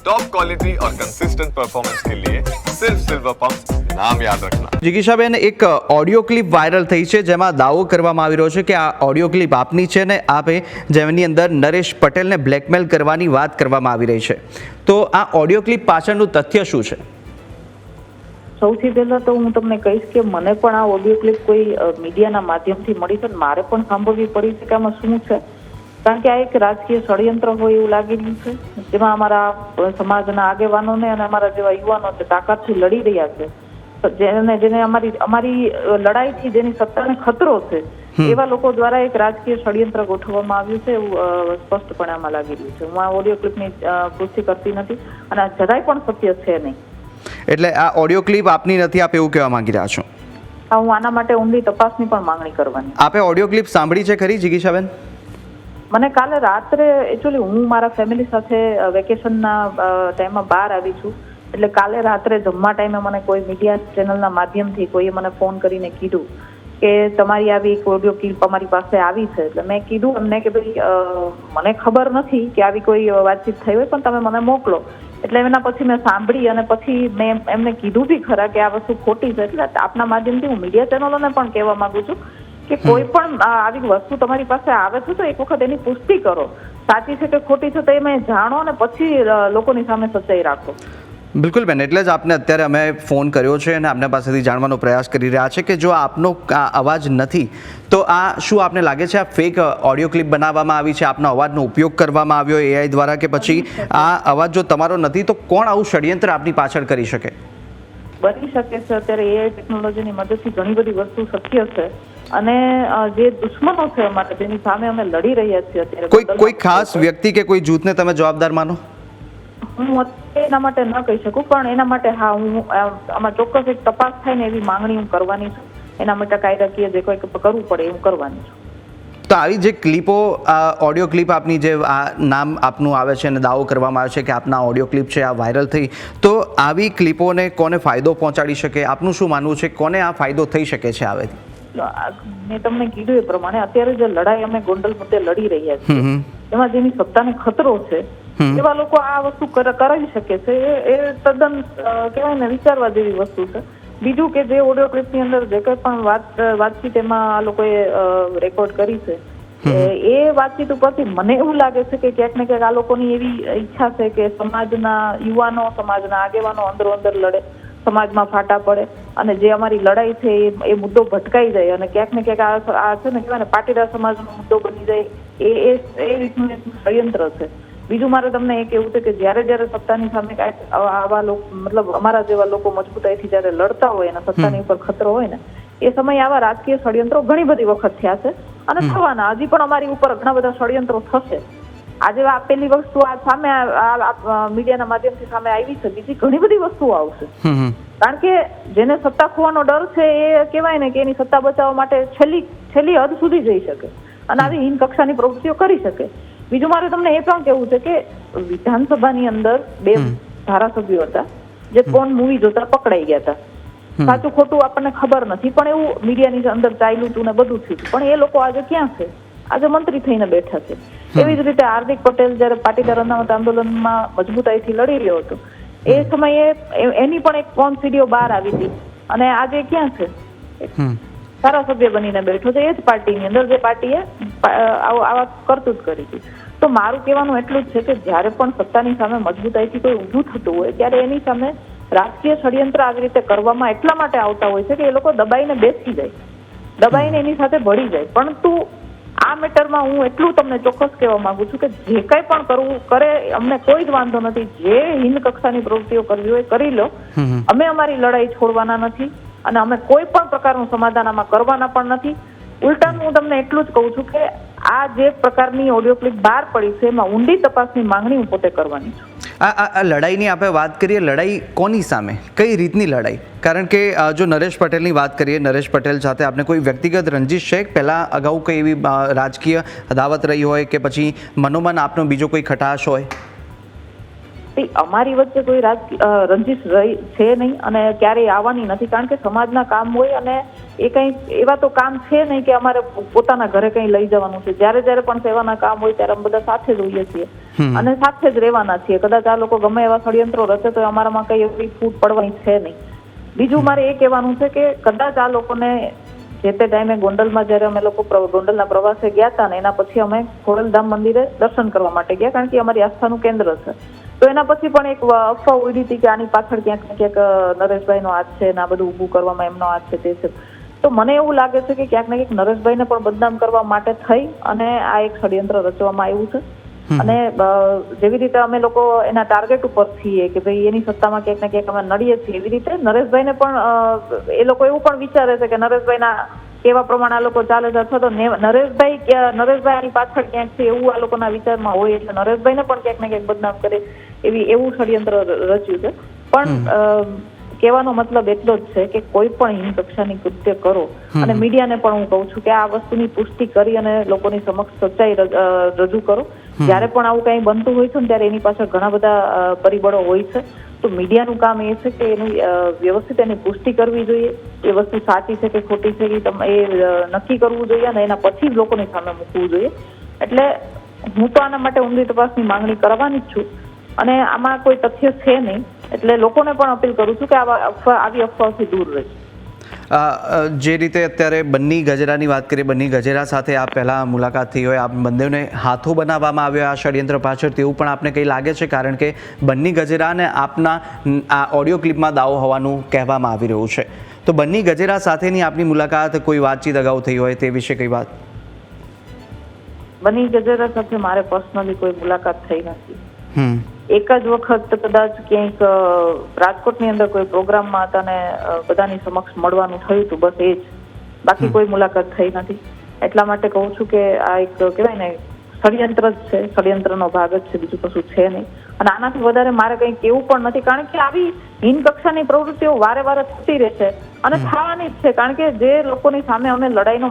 Top quality और consistent performance के लिए सिर्फ सिल्वर पंप नाम याद रखना જિગીશાબેન એક ઓડિયો ક્લિપ વાયરલ થઈ છે જેમાં દાવો કરવામાં આવી રહ્યો છે કે આ ઓડિયો ક્લિપ આપની છે ને આપે જેમની અંદર નરેશ પટેલને બ્લેકમેલ કરવાની વાત કરવામાં આવી રહી છે તો આ ઓડિયો ક્લિપ પાછળનું તથ્ય શું છે સૌથી પહેલા તો હું તમને કહીશ કે મને પણ આ ઓડિયો ક્લિપ કોઈ અ, મીડિયાના માધ્યમથી મળી છે અને મારે પણ સાંભળવી પડી છે કે આમાં શું છે કારણ કે આ એક રાજકીય ષડયંત્ર હોય એવું લાગી રહ્યું છે. જેમાં અમારા સમાજના આગેવાનોને અને અમારા જેવા યુવાનો છે તાકાતથી લડી રહ્યા છે. જેને જેને અમારી અમારી લડાઈથી જેની સત્તાને ખતરો છે એવા લોકો દ્વારા એક રાજકીય ષડયંત્ર ગોઠવવામાં આવ્યું છે એવું સ્પષ્ટપણે આમાં લાગી રહ્યું છે. હું આ ઓડિયો ક્લિપની પુષ્ટિ કરતી નથી અને આ જરાય પણ સત્ય છે નહીં. એટલે આ ઓડિયો ક્લિપ આપની નથી આપ એવું કહેવા માંગી રહ્યા છો? હું આના માટે ઊંડી તપાસની પણ માંગણી કરવાની. આપે ઓડિયો ક્લિપ સાંભળી છે ખરી જિગીશાબેન? મને કાલે રાત્રે એકચ્યુઅલી હું મારા ફેમિલી સાથે વેકેશનના ટાઈમમાં બહાર આવી છું. એટલે કાલે રાત્રે જમવા ટાઈમે મને કોઈ મીડિયા ચેનલના માધ્યમથી કોઈએ મને ફોન કરીને કીધું કે તમારી આવી એક ઓડિયો ક્લિપ અમારી પાસે આવી છે. એટલે મેં કીધું એમને કે ભાઈ મને ખબર નથી કે આવી કોઈ વાતચીત થઈ હોય, પણ તમે મને મોકલો. એટલે એના પછી મેં સાંભળી અને પછી મેં એમને કીધું બી ખરા કે આ વસ્તુ ખોટી છે. એટલે આપના માધ્યમથી હું મીડિયા ચેનલોને પણ કહેવા માગું છું કે કોઈ પણ આવી વસ્તુ તમારી પાસે આવે છે તો એક વખત એની પુષ્ટિ કરો. સાચી છે કે ખોટી છે તો એ જાણો અને પછી લોકોની સામે સચ્ચાઈ રાખો. બિલકુલ બેન એટલે જ આપને અત્યારે અમે ફોન કર્યો છે અને આપના પાસેથી જાણવાનો પ્રયાસ કરી રહ્યા છે કે જો આપનો આ અવાજ નથી તો આ શું આપને લાગે છે? આ ફેક ઓડિયો ક્લિપ બનાવવામાં આવી છે? આપના અવાજનો ઉપયોગ કરવામાં આવ્યો એઆઈ દ્વારા કે પછી આ અવાજ જો તમારો નથી તો કોણ આવું ષડયંત્ર આપની પાછળ કરી શકે? બની શકે છે અત્યારે એઆઈ ટેકનોલોજીની મદદથી ઘણી બધી વસ્તુ શક્ય છે. અને જે દુશ્મનો છે અમારા તેની સામે અમે લડી રહ્યા છીએ અત્યારે કોઈ કોઈ ખાસ વ્યક્તિ કે કોઈ જૂથને તમે જવાબદાર માનો? હું એના માટે ન કહી શકું પણ એના માટે હા હું આમાં ચોક્કસ એક તપાસ થાય ને એવી માંગણી હું કરવાની છું. એના માટે કાયદાકીય જે કોઈ કરવું પડે એવું કરવાની છું. તો આવી જે ક્લિપો આ ઓડિયો ક્લિપ આપની જે આ નામ આપનું આવે છે અને દાવો કરવામાં આવે છે કે આપના ઓડિયો ક્લિપ છે આ વાયરલ થઈ તો આવી ક્લિપોને કોને ફાયદો પહોંચાડી શકે? આપનું શું માનવું છે? કોને આ ફાયદો થઈ શકે છે આવેથી મેં તમને કીધું એ પ્રમાણે અત્યારે જે લડાઈ અમે ગોંડલ મુદ્દે લડી રહ્યા છીએ એમાં જેની સત્તાને ખતરો છે એવા લોકો આ વસ્તુ કરાવી શકે છે એ તદ્દન કહેવાય ને વિચારવા જેવી વસ્તુ છે. બીજું કે જે ઓડિયો ક્લિપની અંદર જે કંઈ પણ વાત વાતચીત એમાં આ લોકોએ રેકોર્ડ કરી છે એ- વાતચીત ઉપરથી મને એવું લાગે છે કે ક્યાંક ને ક્યાંક આ લોકોની એવી ઈચ્છા છે કે સમાજના યુવાનો સમાજના આગેવાનો અંદરો અંદર લડે સમાજમાં ફાટા પડે અને જે અમારી લડાઈ છે એ એ મુદ્દો ભટકાઈ જાય અને ક્યાંક ને ક્યાંક આ છે ને કહેવાય ને પાટીદાર સમાજનો મુદ્દો બની જાય એ એ એ રીતનું ષડયંત્ર છે. બીજું મારે તમને એ કહેવું છે કે જ્યારે જ્યારે સત્તાની સામે કાંઈક આવા લોકો મતલબ અમારા જેવા લોકો મજબૂતાઈથી જ્યારે લડતા હોય અને સત્તાની ઉપર ખતરો હોય ને એ સમયે આવા રાજકીય ષડયંત્રો ઘણી બધી વખત થયા છે અને થવાના. હજી પણ અમારી ઉપર ઘણા બધા ષડયંત્રો થશે. આજે આપેલી પેલી વસ્તુ આ સામે મીડિયાના માધ્યમથી સામે આવી છે. બીજી ઘણી બધી વસ્તુઓ આવશે. કારણ કે જેને સત્તા ખોવાનો ડર છે એ કહેવાય ને કે એની સત્તા બચાવવા માટે છેલ્લી છેલ્લી હદ સુધી જઈ શકે. અને આવી હીન કક્ષાની પ્રવૃત્તિઓ કરી શકે. બીજું મારે તમને એ પણ કેવું છે કે વિધાનસભાની અંદર બે ધારાસભ્યો હતા જે કોણ મૂવી જોતા પકડાઈ ગયા હતા. સાચું ખોટું આપણને ખબર નથી પણ એવું મીડિયાની અંદર ચાલ્યું હતું ને બધું થયું પણ એ લોકો આજે ક્યાં છે? આજે મંત્રી થઈને બેઠા છે. એવી જ રીતે હાર્દિક પટેલ જયારે પાટીદાર અનામત આંદોલનમાં મજબૂતાઈથી લડી રહ્યો હતો. એ સમયે એની પણ એક ફોન સીડીઓ બહાર આવી હતી. અને આજે ક્યાં છે? ધારાસભ્ય બનીને બેઠો છે. એ જ પાર્ટીની અંદર જે પાર્ટીએ આવો- આવા કરતૂત કરી હતી તો મારું કહેવાનું એટલું જ છે કે જ્યારે પણ સત્તાની સામે મજબૂતાઈથી કોઈ ઊભું થતું હોય ત્યારે એની સામે રાજકીય ષડયંત્ર આવી રીતે કરવામાં એટલા માટે આવતા હોય છે કે એ લોકો દબાઈને બેસી જાય દબાઈને એની સાથે ભળી જાય. પરંતુ આ મેટરમાં હું એટલું તમને ચોક્કસ કહેવા માંગુ છું કે જે કંઈ પણ કરવું કરે અમને કોઈ જ વાંધો નથી. જે હિન્દ કક્ષાની પ્રવૃત્તિઓ કરવી હોય કરી લો. અમે અમારી લડાઈ છોડવાના નથી અને અમે કોઈ પણ પ્રકારનું સમાધાન આમાં કરવાના પણ નથી. ઉલટાનું હું તમને એટલું જ કહું છું કે આ જે પ્રકારની ઓડિયો ક્લિપ બહાર પડી છે એમાં ઊંડી તપાસની માંગણી હું પોતે કરવાની છું. આ આ લડાઈની આપણે વાત કરીએ લડાઈ કોની સામે? કઈ રીતની લડાઈ? કારણ કે જો નરેશ પટેલની વાત કરીએ નરેશ પટેલ સાથે આપણે કોઈ વ્યક્તિગત રંજીશ છે? પહેલાં અગાઉ કઈ એવી રાજકીય અદાવત રહી હોય કે પછી મનોમન આપનો બીજો કોઈ ખટાશ હોય? અમારી વચ્ચે કોઈ રાજ રંજીશ રહી છે નહીં અને ક્યારેય આવવાની નથી કારણ કે સમાજના કામ હોય અને એ કંઈ એવા તો કામ છે નહીં કે અમારે પોતાના ઘરે કંઈ લઈ જવાનું છે. જ્યારે જ્યારે પણ સેવાના કામ હોય ત્યારે અમે બધા સાથે જ હોઈએ છીએ. અને સાથે જ રહેવાના છીએ. કદાચ આ લોકો ગમે એવા ષડયંત્રો રચે તો અમારામાં કઈ એવી ફૂટ પડવાની છે નહીં. બીજું મારે એ કહેવાનું છે કે કદાચ આ લોકોને જે તે ટાઈમે ગોંડલમાં જ્યારે અમે લોકો ગોંડલના પ્રવાસે ગયા હતા ને એના પછી અમે ખોડલધામ મંદિરે દર્શન કરવા માટે ગયા કારણ કે અમારી આસ્થાનું કેન્દ્ર છે. તો એના પછી પણ એક અફવા ઉડી હતી કે આની પાછળ ક્યાંક ક્યાંક નરેશભાઈ નરેશભાઈનો હાથ છે ને આ બધું ઊભું કરવામાં એમનો હાથ છે તે છે. તો મને એવું લાગે છે કે ક્યાંક ને ક્યાંક નરેશભાઈને પણ બદનામ કરવા માટે થઈ અને આ એક ષડયંત્ર રચવામાં આવ્યું છે. અને જેવી રીતે અમે લોકો એના ટાર્ગેટ ઉપર છીએ કે ભાઈ એની સત્તામાં ક્યાંક ને ક્યાંક અમે નડીએ છીએ એવી રીતે નરેશભાઈને પણ એ લોકો એવું પણ વિચારે છે કે નરેશભાઈના કેવા પ્રમાણે આ લોકો ચાલે છે અથવા તો નરેશભાઈ નરેશભાઈ આની પાછળ ક્યાંક છે એવું આ લોકોના વિચારમાં હોય એટલે નરેશભાઈને પણ ક્યાંક ને ક્યાંક બદનામ કરે એવી એવું ષડયંત્ર રચ્યું છે. પણ કહેવાનો મતલબ એટલો જ છે કે કોઈ પણ હિંસકક્ષાની કૃત્ય કરો. અને મીડિયાને પણ હું કહું છું કે આ વસ્તુની પુષ્ટિ કરી અને લોકોની સમક્ષ સચ્ચાઈ રજૂ કરો. જ્યારે પણ આવું કંઈ બનતું હોય છે ને ત્યારે એની પાછળ ઘણા બધા પરિબળો હોય છે. તો મીડિયાનું કામ એ છે કે એનું વ્યવસ્થિત એની પુષ્ટિ કરવી જોઈએ. એ વસ્તુ સાચી છે કે ખોટી છે કે તમ- એ નક્કી કરવું જોઈએ અને એના પછી જ લોકોની સામે મૂકવું જોઈએ. એટલે હું તો આના માટે ઊંડી તપાસની માંગણી કરવાની જ છું. અને આમાં કોઈ તથ્ય છે નહીં. એટલે લોકોને પણ અપીલ કરું છું કે આવા અફવા આવી અફવાઓથી દૂર રહે. જે રીતે અત્યારે બન્ની ગજેરાની વાત કરીએ બન્ની ગજેરા સાથે આપ પહેલાં મુલાકાત થઈ હોય આપ બંનેને હાથો બનાવવામાં આવ્યો આ ષડયંત્ર પાછળ તેવું પણ આપને કંઈ લાગે છે? કારણ કે બન્ની ગજેરાને આપના આ ઓડિયો ક્લિપમાં દાવો હોવાનું કહેવામાં આવી રહ્યું છે. તો બન્ની ગજેરા સાથેની આપની મુલાકાત કોઈ વાતચીત અગાઉ થઈ હોય તે વિશે કઈ વાત? બની ગજેરા સાથે મારે પર્સનલી કોઈ મુલાકાત થઈ નથી. હમ. એક જ વખત કદાચ ક્યાંક રાજકોટની અંદર કોઈ પ્રોગ્રામમાં હતા ને બધાની સમક્ષ મળવાનું થયું હતું બસ એ જ. બાકી કોઈ મુલાકાત થઈ નથી. એટલા માટે કહું છું કે આ એક કહેવાય ને ષડયંત્ર જ છે. ષડયંત્રનો ભાગ જ છે બીજું કશું છે નહીં. અને આનાથી વધારે મારે કંઈ કેવું પણ નથી કારણ કે આવી હીન કક્ષાની પ્રવૃત્તિઓ વારે વારે થતી રહે છે અને થવાની જ છે. કારણ કે જે લોકોની સામે અમે લડાઈનો